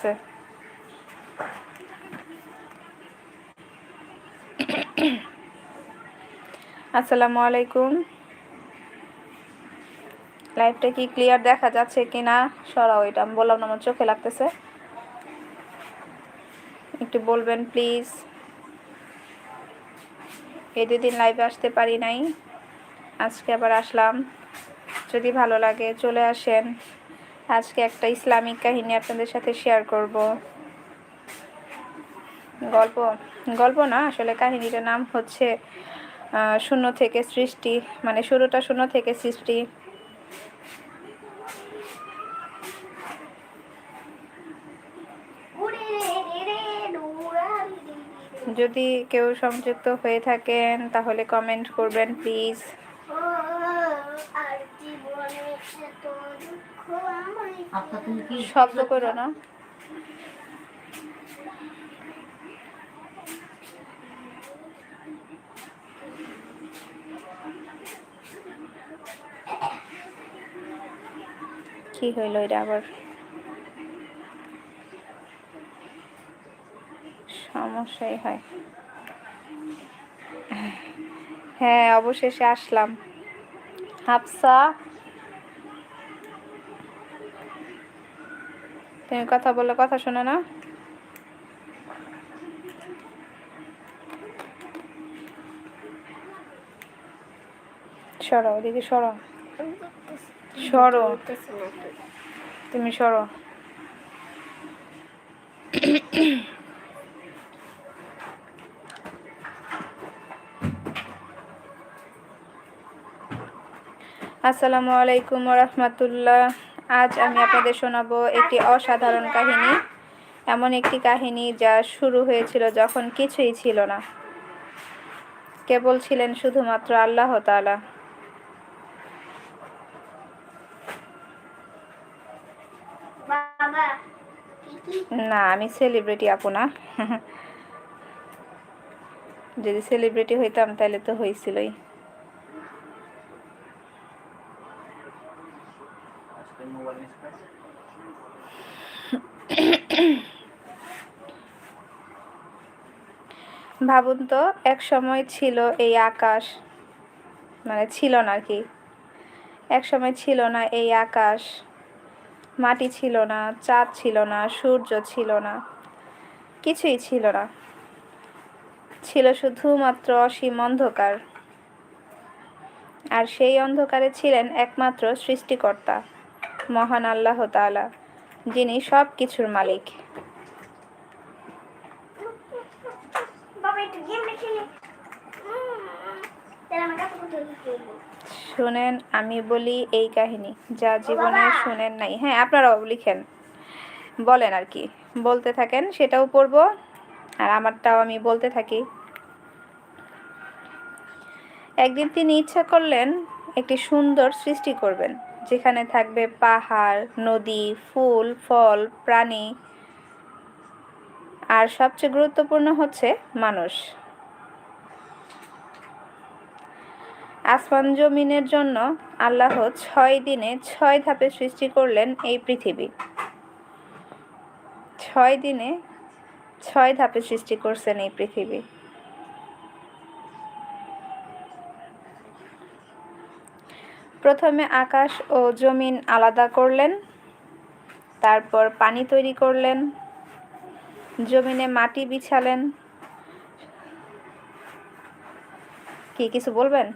আছে। আসসালামু আলাইকুম। লাইভটা কি ক্লিয়ার দেখা যাচ্ছে কি না সরাও এটা, আমি বললাম না, আমার চোখে লাগতেছে। একটু বলবেন প্লিজ এই দুদিন লাইভে আসতে পারি নাই। আজকে আবার আসলাম। যদি ভালো লাগে, চলে আসেন। আজকে একটা ইসলামিক কাহিনী আপনাদের সাথে শেয়ার করব। গল্প গল্প না, আসলে কাহিনীটার নাম হচ্ছে শূন্য থেকে সৃষ্টি মানে শুরুটা শূন্য থেকে সৃষ্টি। যদি কেউ সংযুক্ত হয়ে থাকেন, তাহলে কমেন্ট করবেন প্লিজ শব্দ করো না। কি হইল এটা আবার? সমস্যাই হয়। হ্যাঁ অবশেষে আসলাম। হাফসা তুমি কথা বললে কথা শোনো না। সরো, ওদিকে সরো। সরো। তুমি সরো। আসসালামু আলাইকুম রহমতুল্লাহ। আজ আমি আপনাদের শোনাবো একটি অসাধারণ কাহিনী এমন একটি কাহিনী যা শুরু হয়েছিল যখন কিছুই ছিল না। কেবল ছিলেন শুধুমাত্র আল্লাহ কি না আমি সেলিব্রিটি আপু না। যদি সেলিব্রিটি হইতাম তাহলে তো হয়েছিলই ভাবুন তো, এক সময় ছিল এই আকাশ মানে ছিল না আর কি। এক সময় ছিল না এই আকাশ, মাটি ছিল না, চাঁদ ছিল না, সূর্য ছিল না, কিছুই ছিল না। ছিল শুধুমাত্র অসীম অন্ধকার। আর সেই অন্ধকারে ছিলেন একমাত্র সৃষ্টিকর্তা। মহান আল্লাহ তাআলা যিনি সব কিছুর মালিক শুনেন আমি বলি এই কাহিনী যা জীবনে শুনেন নাই। হ্যাঁ আপনারাও লিখেন। বলেন আর কি বলতে থাকেন সেটাও পড়ব আর আমারটাও আমি বলতে থাকি। একদিন তিনি ইচ্ছা করলেন একটি সুন্দর সৃষ্টি করবেন। যেখানে থাকবে পাহাড়, নদী, ফুল, ফল, প্রাণী। আর সবচেয়ে গুরুত্বপূর্ণ হচ্ছে মানুষ। আসমান জমিনের জন্য আল্লাহ ছয় দিনে ছয় ধাপে সৃষ্টি করলেন এই পৃথিবী। ছয় দিনে ছয় ধাপে সৃষ্টি করছেন এই পৃথিবী। প্রথমে আকাশ ও জমিন আলাদা করলেন, তারপর পানি তৈরি করলেন, জমিনে মাটি বিছালেন। কি কিছু বলবেন?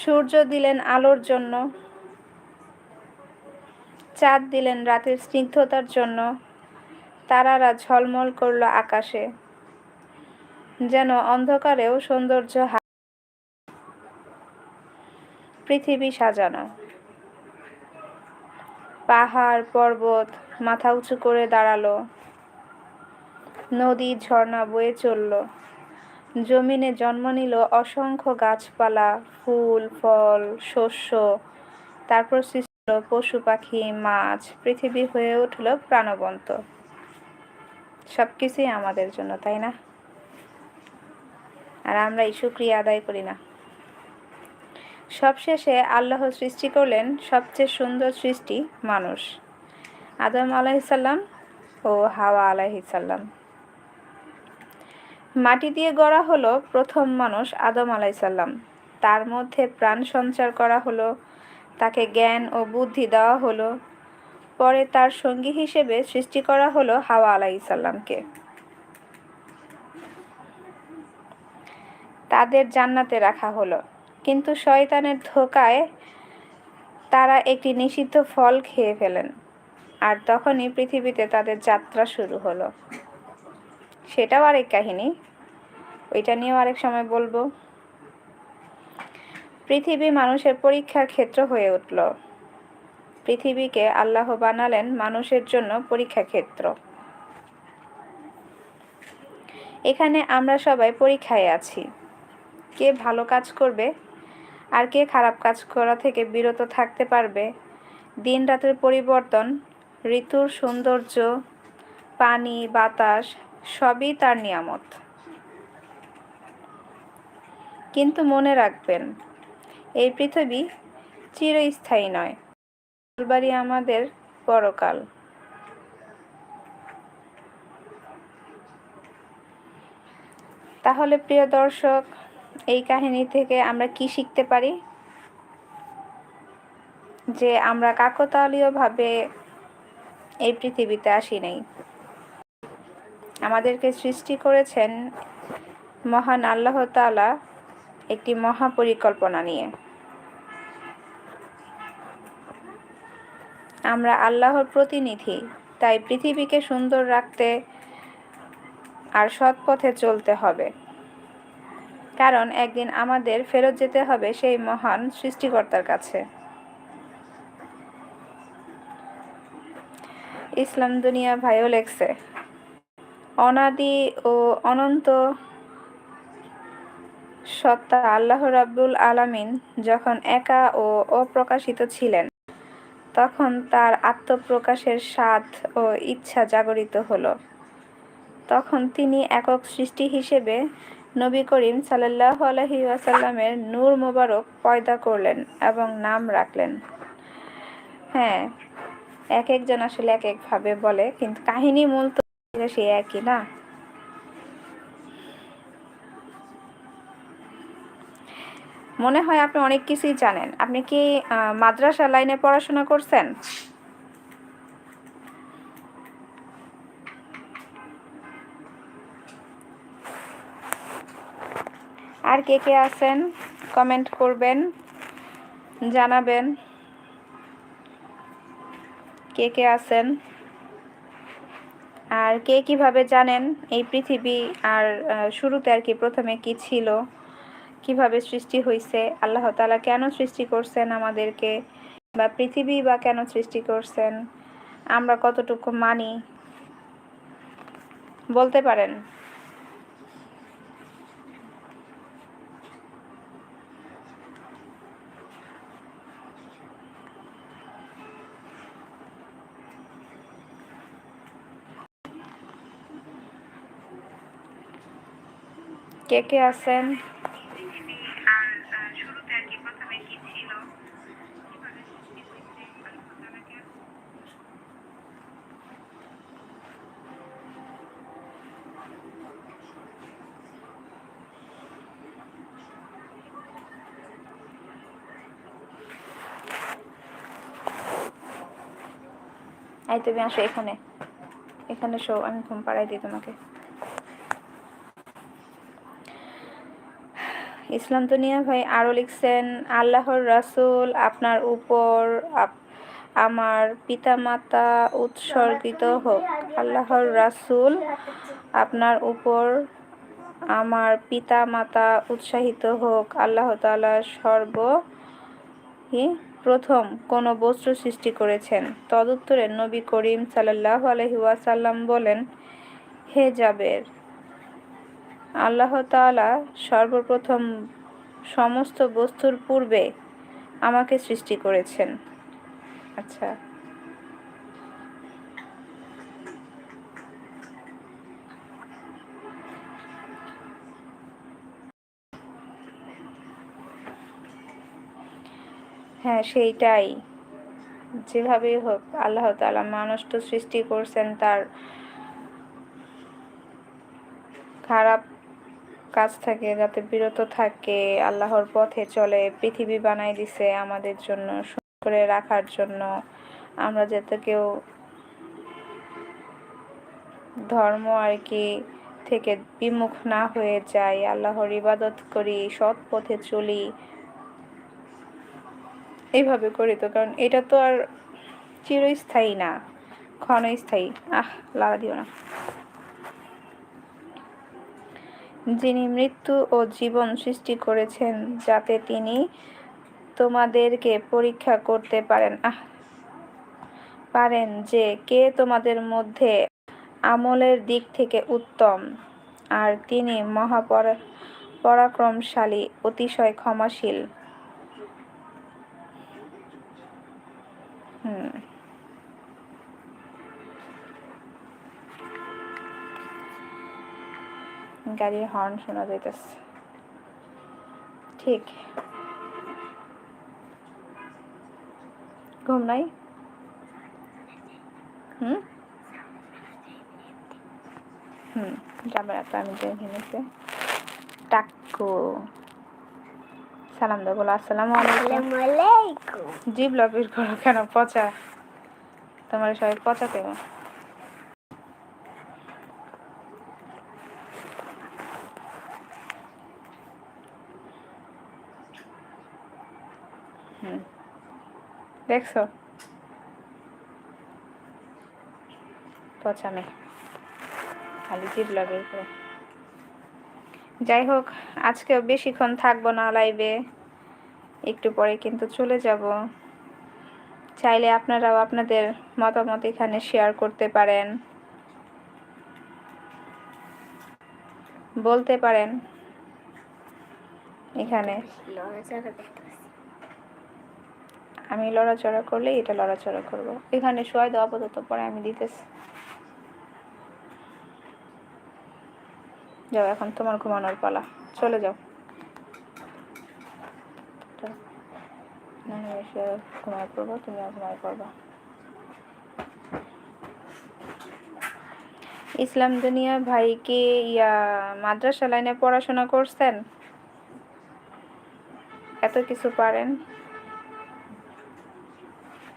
সূর্য দিলেন আলোর জন্য, চাঁদ দিলেন রাতের স্নিগ্ধতার জন্য, তারারা ঝলমল করল আকাশে। যেন অন্ধকারেও সৌন্দর্য পৃথিবী সাজানো। পাহাড়, পর্বত মাথা উঁচু করে দাঁড়াল। নদী, ঝর্ণা বয়ে চলল। জমিনে জন্ম নিল অসংখ্য গাছপালা, ফুল, ফল, শস্য। তারপর সৃষ্টি পশু, পাখি, মাছ। পৃথিবী হয়ে উঠল প্রাণবন্ত। সব কিছুই আমাদের জন্য, তাই না? আর আমরা এই শুক্রিয়া আদায় করি না। সবশেষে আল্লাহ সৃষ্টি করলেন সবচেয়ে সুন্দর সৃষ্টি মানুষ, আদম আলাইসাল্লাম ও হাওয়া আলাইসাল্লাম মাটি দিয়ে গড়া হলো প্রথম মানুষ আদম আলাইসাল্লাম তার মধ্যে প্রাণ সঞ্চার করা হলো, তাকে জ্ঞান ও বুদ্ধি দেওয়া হলো। পরে তার সঙ্গী হিসেবে সৃষ্টি করা হলো হাওয়া আলাইসাল্লামকে তাদের জান্নাতে রাখা হলো। কিন্তু শয়তানের ধোকায় তারা একটি নিষিদ্ধ ফল খেয়ে ফেলেন। আর তখনই পৃথিবীতে তাদের যাত্রা শুরু হলো। সেটাও আরেক কাহিনী। ওইটা নিয়েও আরেক সময় বলব। পৃথিবী মানুষের পরীক্ষার ক্ষেত্র হয়ে উঠল। পৃথিবীকে আল্লাহ বানালেন মানুষের জন্য পরীক্ষা ক্ষেত্র। এখানে আমরা সবাই পরীক্ষায় আছি। কে ভালো কাজ করবে আর কে খারাপ কাজ করা থেকে বিরত থাকতে পারবে। দিন রাতের পরিবর্তন, ঋতুর সৌন্দর্য, পানি, বাতাস, সবই তার নিয়ামত। কিন্তু মনে রাখবেন, এই পৃথিবী চিরস্থায়ী নয়। বাড়ি আমাদের পরকাল। তাহলে প্রিয় দর্শক এই কাহিনী থেকে আমরা কি শিখতে পারি? যে আমরা কাকতালীয়ভাবে এই পৃথিবীতে আসি নাই। আমাদেরকে সৃষ্টি করেছেন মহান আল্লাহ তাআলা একটি মহা পরিকল্পনা নিয়ে। আমরা আল্লাহর প্রতিনিধি, তাই পৃথিবীকে সুন্দর রাখতে আর সৎ পথে চলতে হবে। কারণ একদিন আমাদের ফেরত যেতে হবে সেই মহান সৃষ্টিকর্তার কাছে। ইসলাম দুনিয়া ভাইও লেখছে, অনাদি ও অনন্ত সত্তা আল্লাহ রাব্বুল আলামিন যখন একা ও অপ্রকাশিত ছিলেন, তখন তার আত্মপ্রকাশের স্বাদ ও ইচ্ছা জাগরিত হলো। তখন তিনি একক সৃষ্টি হিসেবে নবী করিম সাল্লাহ আলহি ওয়াসাল্লামের নূর মোবারক পয়দা করলেন এবং নাম রাখলেন। হ্যাঁ এক একজন আসলে এক একভাবে বলে, কিন্তু কাহিনী মূল তো সে একই না? মনে হয় আপনি অনেক কিছুই জানেন। আপনি কি মাদ্রাসা লাইনে পড়াশোনা করছেন? আর কে কে আছেন কমেন্ট করবেন, জানাবেন কে কে আছেন। আর কে কীভাবে জানেন এই পৃথিবী আর শুরুতে আর কি প্রথমে কি ছিল, কীভাবে সৃষ্টি হয়েছে আল্লাহ তালা কেন সৃষ্টি করছেন আমাদেরকে, বা পৃথিবী বা কেন সৃষ্টি করছেন, আমরা কতটুকু মানি, বলতে পারেন। কে কে আছেন? এই তুমি আসো এখানে। এখানে শো আমি ঘুম পাড়াই দিই তোমাকে। ইসলাম দুনিয়া ভাই আরও লিখছেন, আল্লাহর রাসূল আপনার উপর আমার পিতামাতা উৎসর্গিত হোক। আল্লাহর রাসূল আপনার উপর আমার পিতা মাতা উৎসাহিত হোক। আল্লাহ তাআলা সর্ব প্রথম কোন বস্তু সৃষ্টি করেছেন। তদুত্তরে নবী করিম সাল্লাল্লাহু আলাইহি ওয়াসাল্লাম বলেন হে জাবের আল্লাহ তাআলা সর্বপ্রথম সমস্ত বস্তুর পূর্বে আমাকে সৃষ্টি করেছেন। আচ্ছা। হ্যাঁ সেইটাই। যেভাবেই হোক, আল্লাহ তাআলা মানুষ তো সৃষ্টি করছেন তার খারাপ কাজ থাকে, যাতে বিরত থাকে, আল্লাহর পথে চলে, পৃথিবী বানাই দিছে আমাদের জন্য করে রাখার জন্য। আমরা যাতে কেউ ধর্ম আর কি থেকে বিমুখ না হয়ে যাই, আল্লাহর ইবাদত করি, সৎ পথে চলি। এইভাবে করি তো, কারণ এটা তো আর চিরস্থায়ী না, ক্ষণস্থায়ী। আহ, লাগা দিও না। যিনি মৃত্যু ও জীবন সৃষ্টি করেছেন, যাতে তিনি তোমাদেরকে পরীক্ষা করতে পারেন। পারেন যে কে তোমাদের মধ্যে আমলের দিক থেকে উত্তম, আর তিনি মহাপর, পরাক্রমশালী, অতিশয় ক্ষমাশীল। হুম। গাড়ির হর্ন শোনা যাইতেছে। ঠিক। ঘুম নাই? হুম? হুম যাবে রাত আমি দেখে নিতে টাক্কু সালাম দাও বলো আসসালামু আলাইকুম। জিভ লবির করো কেন পচা? তোমার সবাই পচা দেবো হুম দেখছ? পচা খালি জিভ করে যাই হোক আজকে বেশিক্ষণ থাকব না লাইভে একটু পরে কিন্তু চলে যাব। চাইলে আপনারাও আপনাদের মতামত এখানে শেয়ার করতে পারেন। বলতে পারেন। এখানে। আমি লড়াচড়া করলে এটা লড়াচড়া করব। এখানে শোয়াই দেওয়া আপাতত পরে আমি দিতেছি। যাও, এখন তোমার ঘুমানোর পালা। চলে যাও। এসে পড়ব তুমিও ঘুমায় পড়বা। ইসলাম দুনিয়া ভাই কি, ইয়া, মাদ্রাসা লাইনে পড়াশোনা করছেন? এত কিছু পারেন তুমি দেখো একটা জিনিস করছ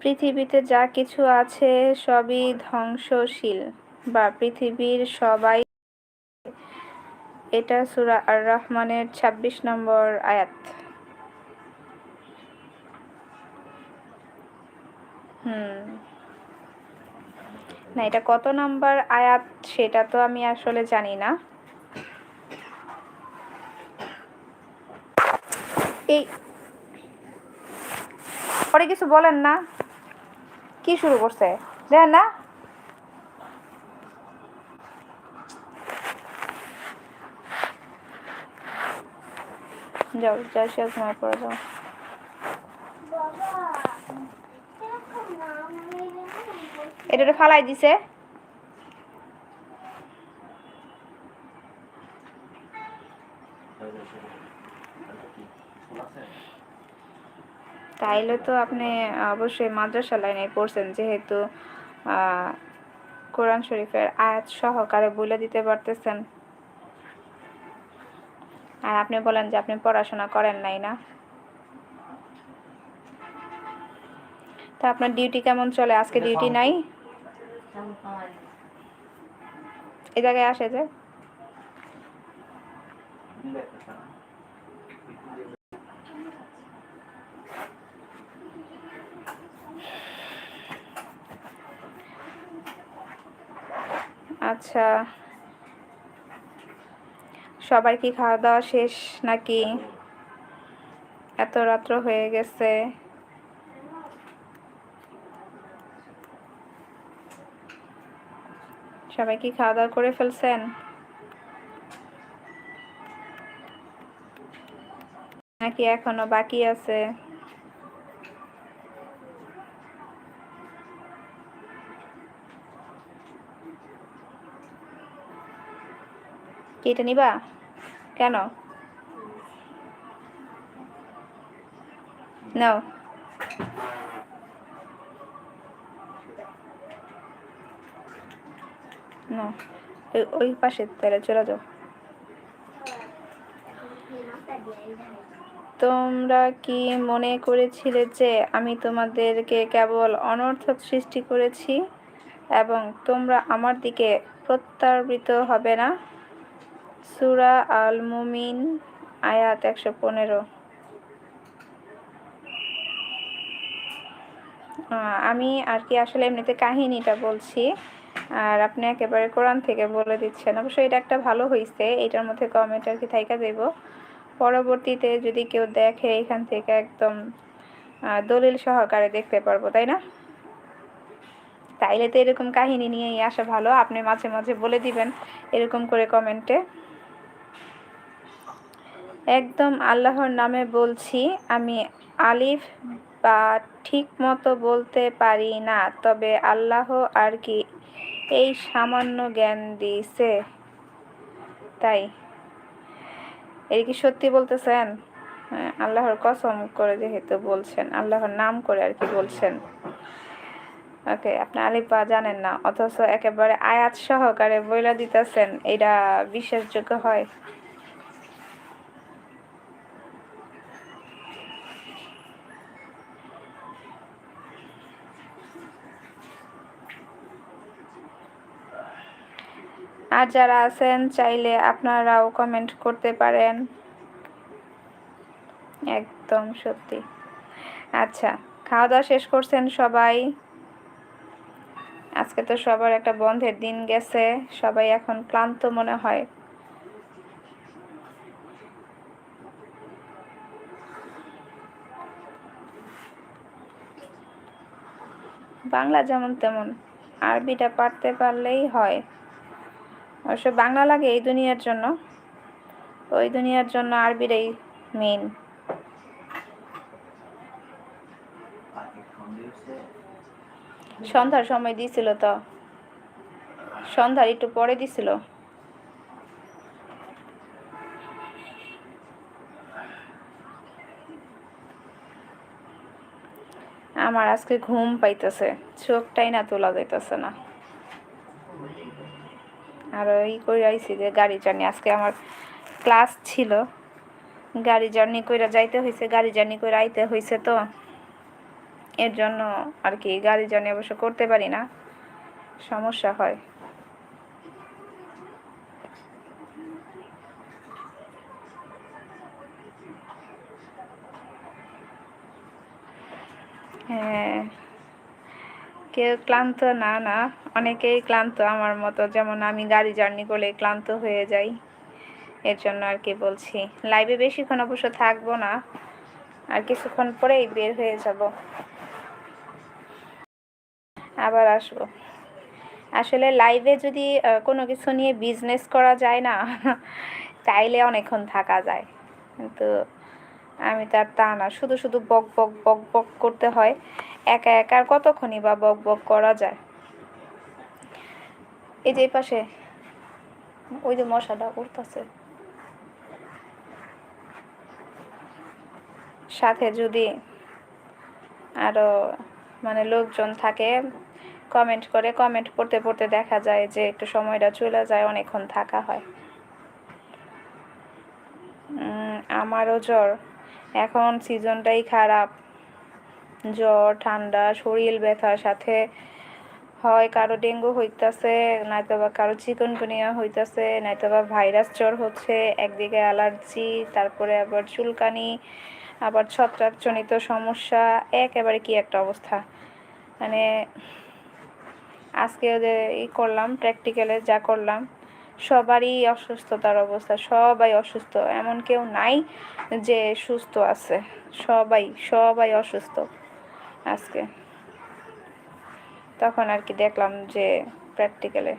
পৃথিবীতে যা কিছু আছে সবই ধ্বংসশীল বা পৃথিবীর সবাই এটা সূরা আর রহমানের ২৬ নম্বর আয়াত। হুম। না, এটা কত নাম্বার আয়াত সেটা তো আমি আসলে জানি না। এই পরে কিছু বলেন না। কি শুরু করছে? দেখেন না। যাও যা যাও। এটা ফালাই দিছে। তাইলে তো আপনি অবশ্যই মাদ্রাসা লাইনে পড়ছেন যেহেতু কোরআন শরীফের আয়াত সহকারে বলে দিতে পারতেছেন। আর আপনি বলেন যে আপনি পড়াশোনা করেন নাই না। তা আপনার ডিউটি কেমন চলে? আজকে ডিউটি নাই? এ জায়গায় আসে যে? আচ্ছা। সবার কি খাওয়া দাওয়া শেষ নাকি? এত রাত্র হয়ে গেছে। সবাই কি খাওয়া দাওয়া করে ফেলছেন? নাকি এখনও বাকি আছে? এটা নিবা? কেন? নাও। ওই- ওই পাশে তাহলে চলে যাও। তোমরা কি মনে করেছিলে যে আমি তোমাদেরকে কেবল অনর্থক সৃষ্টি করেছি এবং তোমরা আমার দিকে প্রত্যাবৃত হবে না? সুরা আল মুমিন আয়াত একশো পনেরো। আমি আর কি আসলে এমনিতে কাহিনীটা বলছি, আর আপনি একেবারে কোরআন থেকে বলে দিচ্ছেন। অবশ্যই এটা একটা ভালো হয়েছে এটার মধ্যে কমেন্ট আর কি থাইকা দেব পরবর্তীতে যদি কেউ দেখে, এখান থেকে একদম দলিল সহকারে দেখতে পারব, তাই না? তাইলে তো এরকম কাহিনী নিয়েই আসা ভালো। আপনি মাঝে মাঝে বলে দিবেন, এরকম করে কমেন্টে একদম আল্লাহর নামে বলছি আমি আলিফ বা ঠিক মতো বলতে পারি না তবে আল্লাহ আর কি এই সামান্য জ্ঞান দিয়েছে। তাই এই কি সত্যি বলতেছেন? হ্যাঁ, আল্লাহর কসম করে যেহেতু বলছেন আল্লাহর নাম করে আর কি বলছেন। ওকে আপনি আলিপা জানেন না অথচ একেবারে আয়াত সহকারে বইলা দিতেছেন এটা বিশ্বাসযোগ্য হয়? আর যারা আছেন, চাইলে আপনারাও কমেন্ট করতে পারেন। একদম সত্যি। আচ্ছা খাওয়া দাওয়া শেষ করছেন সবাই? আজকে তো সবার একটা বন্ধের দিন গেছে, সবাই এখন ক্লান্ত মনে হয়। বাংলা যেমন তেমন, আরবিটা পারতে পারলেই হয়। অবশ্য বাংলা লাগে এই দুনিয়ার জন্য। ওই দুনিয়ার জন্য মেন আগে ফোন দিয়েছে সন্ধ্যার সময় দিছিল তো। সন্ধ্যার একটু পরে দিছিল। আমার আজকে ঘুম পাইতেছে, চোখটাই না তোলা যাইতেছে না। আর ওই করে আইছি যে গাড়ি জার্নি, আজকে আমার ক্লাস ছিল। গাড়ি জার্নি কইরা যাইতে হয়েছে গাড়ি জার্নি করে আইতে হয়েছে তো। এর জন্য আর কি গাড়ি জার্নি অবশ্য করতে পারি না, সমস্যা হয়। হ্যাঁ। কেউ ক্লান্ত, না না, অনেকেই ক্লান্ত আমার মতো। যেমন আমি গাড়ি জার্নি করলে ক্লান্ত হয়ে যাই, এর জন্য আর কি বলছি। লাইভে বেশিক্ষণ অবশ্য থাকব না, আর কিছুক্ষণ পরেই বের হয়ে যাব। আবার আসব। আসলে লাইভে যদি কোনো কিছু নিয়ে বিজনেস করা যায় না, তাইলে অনেকক্ষণ থাকা যায়। কিন্তু আমি তার তা না, শুধু শুধু বক বক বক বক করতে হয়। একা একা কতক্ষণই বা বক বক করা যায়? এই যে পাশে, ওই যে মশাটা উঠতেছে। সাথে যদি আরও মানে লোকজন থাকে কমেন্ট করে কমেন্ট পড়তে পড়তে দেখা যায় যে একটু সময়টা চলে যায়, অনেকক্ষণ থাকা হয়। আমারও জ্বর। এখন সিজনটাই খারাপ। জ্বর, ঠান্ডা, শরীর ব্যথার সাথে হয়, কারও ডেঙ্গু হইতাছে নয়তো বা কারও চিকনগুনিয়া হইতাছে নয়তো বা ভাইরাস জ্বর হচ্ছে, একদিকে অ্যালার্জি, তারপরে আবার চুলকানি, আবার ছত্রাকজনিত সমস্যা, একেবারে কি একটা অবস্থা। মানে আজকে যে ই করলাম প্র্যাকটিক্যালে যা করলাম, সবারই অসুস্থতার অবস্থা, সবাই অসুস্থ, এমন কেউ নাই যে সুস্থ আছে, সবাই সবাই অসুস্থ। আজকে তখন আর কি দেখলাম যে প্র্যাকটিক্যালে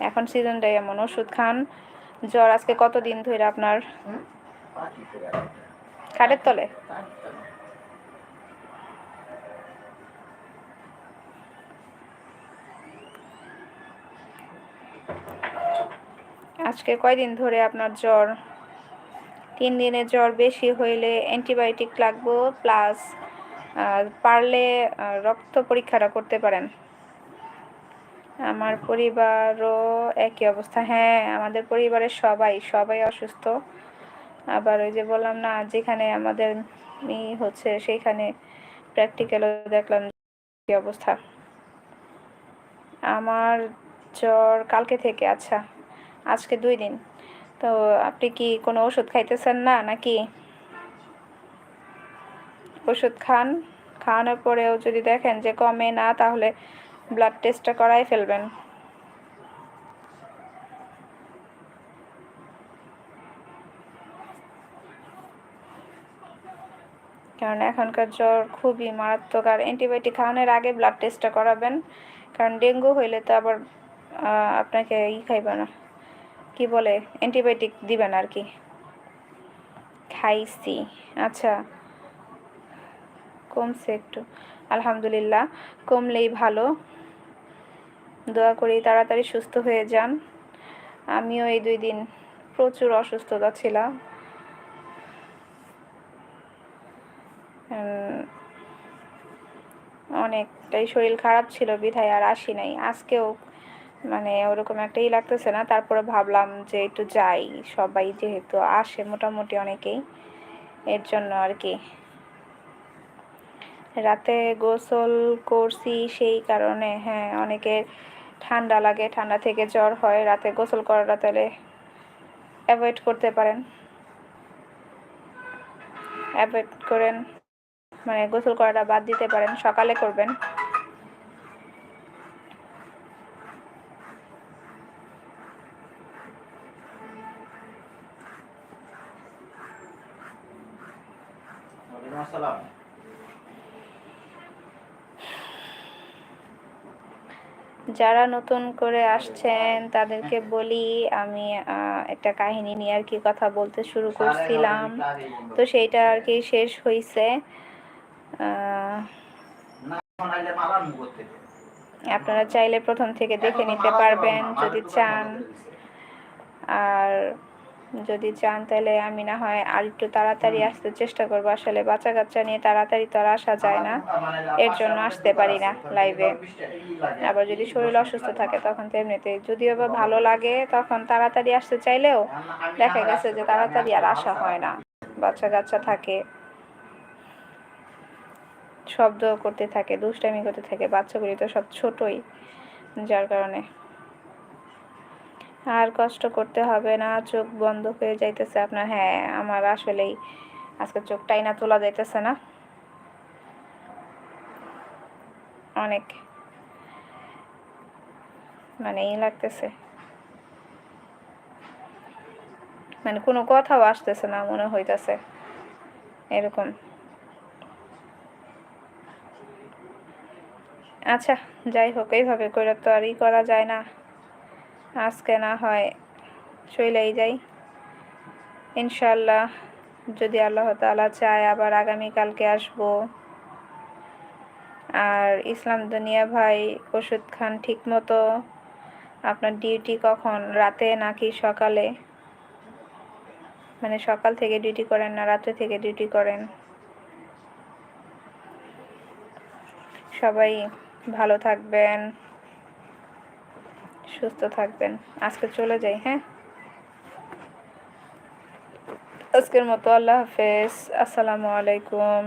এখন সিজনটাই এমন ওষুধ খান জ্বর আজকে কতদিন ধরে আপনার। খাটের তলে। আজকে কয়দিন ধরে আপনার জ্বর তিন দিনে জ্বর বেশি হইলে অ্যান্টিবায়োটিক লাগবো প্লাস পারলে রক্ত পরীক্ষাটা করতে পারেন। আমার পরিবারও একই অবস্থা। হ্যাঁ আমাদের পরিবারের সবাই সবাই অসুস্থ। আবার ওই যে বললাম না, যেখানে আমাদের ই হচ্ছে সেইখানে প্র্যাকটিক্যালও দেখলাম কি অবস্থা। আমার জ্বর কালকে থেকে আচ্ছা আজকে দুই দিন। তো আপনি কি কোনো ওষুধ খাইতেছেন না, নাকি? ওষুধ খান। খাওয়ানোর পরেও যদি দেখেন যে কমে না, তাহলে ব্লাড টেস্টটা করাই ফেলবেন। কারণ এখনকার জ্বর খুবই মারাত্মক। আর অ্যান্টিবায়োটিক খাওয়ানোর আগে ব্লাড টেস্টটা করাবেন। কারণ ডেঙ্গু হইলে তো আবার আপনাকে ই খাইবে না। কি বলে? অ্যান্টিবায়োটিক দিবেন আর কি। খাইছি। আচ্ছা। কমছে একটু। আলহামদুলিল্লাহ, কমলেই ভালো। দোয়া করি তাড়াতাড়ি সুস্থ হয়ে যান। আমিও এই দুই দিন প্রচুর অসুস্থতা ছিলাম। অনেকটাই শরীর খারাপ ছিল বিধায় আর আসি নাই। আজকেও মানে ওরকম একটাই লাগতেছে না, তারপরে ভাবলাম যে একটু যাই। সবাই যেহেতু আসে মোটামুটি অনেকেই, এর জন্য আর কি। রাতে গোসল করছি সেই কারণে হ্যাঁ অনেকের ঠান্ডা লাগে, ঠান্ডা থেকে জ্বর হয়, রাতে গোসল করাটা তাহলে অ্যাভয়েড করতে পারেন। অ্যাভয়েড করেন মানে গোসল করাটা বাদ দিতে পারেন, সকালে করবেন। আসসালাম। যারা নতুন করে আসছেন তাদেরকে বলি আমি একটা কাহিনী নিয়ে আর কি কথা বলতে শুরু করছিলাম। তো সেইটা আর কি শেষ হয়েছে আপনারা চাইলে প্রথম থেকে দেখে নিতে পারবেন যদি চান। আর যদি চান তাহলে আমি না হয় আর একটু তাড়াতাড়ি আসতে চেষ্টা করব। আসলে বাচ্চা কাচ্চা নিয়ে তাড়াতাড়ি তো আর আসা যায় না। এর জন্য আসতে পারি না লাইভে আবার যদি শরীর অসুস্থ থাকে তখন তো এমনিতে যদিও বা ভালো লাগে তখন তাড়াতাড়ি আসতে চাইলেও দেখা গেছে যে তাড়াতাড়ি আর আসা হয় না। বাচ্চা কাচ্চা থাকে শব্দ করতে থাকে দুষ্টামি করতে থাকে বাচ্চাগুলি তো সব ছোটই যার কারণে। আর কষ্ট করতে হবে না, চোখ বন্ধ হয়ে যাইতেছে আপনার। হ্যাঁ আমার আসলেই আজকে চোখটাই না তোলা যাইতেছে না। অনেক মানে ই লাগতেছে। মানে কোনো কথাও আসতেছে না, মনে হইতেছে। এরকম। আচ্ছা যাই হোক, এইভাবে করে তো আর ই করা যায় না। আজকে না হয় চলেই যাই। ইনশাল্লাহ যদি আল্লাহ তাআলা চায় আবার আগামীকালকে আসব। আর ইসলাম দুনিয়া ভাই, ওষুধ খান ঠিক মতো আপনার ডিউটি কখন? রাতে নাকি সকালে? মানে সকাল থেকে ডিউটি করেন না রাত্রে থেকে ডিউটি করেন? সবাই ভালো থাকবেন। সুস্থ থাকবেন। আজকে চলে যাই হ্যাঁ? আজকের মতো আল্লাহ হাফেজ। আসসালামু আলাইকুম।